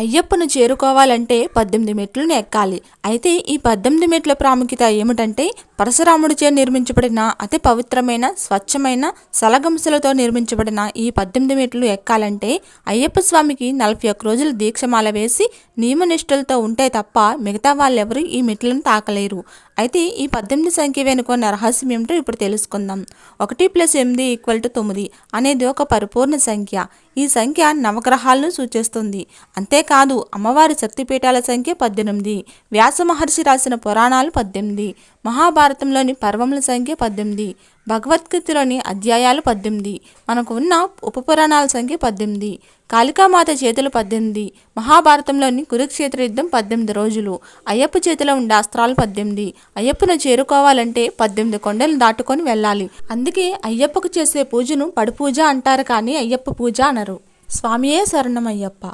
అయ్యప్పను చేరుకోవాలంటే పద్దెనిమిది మెట్లను ఎక్కాలి. అయితే ఈ పద్దెనిమిది మెట్ల ప్రాముఖ్యత ఏమిటంటే పరశురాముడిచే నిర్మించబడిన అతి పవిత్రమైన స్వచ్ఛమైన సలగంసలతో నిర్మించబడిన ఈ పద్దెనిమిది మెట్లు ఎక్కాలంటే అయ్యప్ప స్వామికి నలభై ఒక్క రోజులు దీక్షమాల వేసి నియమనిష్టలతో ఉంటే తప్ప మిగతా వాళ్ళెవరూ ఈ మెట్లను తాకలేరు. అయితే ఈ పద్దెనిమిది సంఖ్య వెనుకున్న రహస్యం ఏమిటో ఇప్పుడు తెలుసుకుందాం. ఒకటి ప్లస్ ఎనిమిది ఈక్వల్ టు తొమ్మిది అనేది ఒక పరిపూర్ణ సంఖ్య. ఈ సంఖ్య నవగ్రహాలను సూచిస్తుంది. అంతేకాదు అమ్మవారి శక్తిపీఠాల సంఖ్య పద్దెనిమిది వ్యాస మహర్షి రాసిన పురాణాలు పద్దెనిమిది మహాభారతంలోని పర్వముల సంఖ్య పద్దెనిమిది భగవద్గీతలోని అధ్యాయాలు పద్దెనిమిది మనకు ఉన్న ఉపపురాణాల సంఖ్య పద్దెనిమిది కాళికామాత చేతులు పద్దెనిమిది మహాభారతంలోని కురుక్షేత్ర యుద్ధం పద్దెనిమిది రోజులు అయ్యప్ప చేతిలో ఉండే అస్త్రాలు పద్దెనిమిది అయ్యప్పను చేరుకోవాలంటే పద్దెనిమిది కొండలు దాటుకొని వెళ్ళాలి. అందుకే అయ్యప్పకు చేసే పూజను పడి పూజ అంటారు కానీ అయ్యప్ప పూజ అనరు. స్వామియే శరణమయ్యప్ప.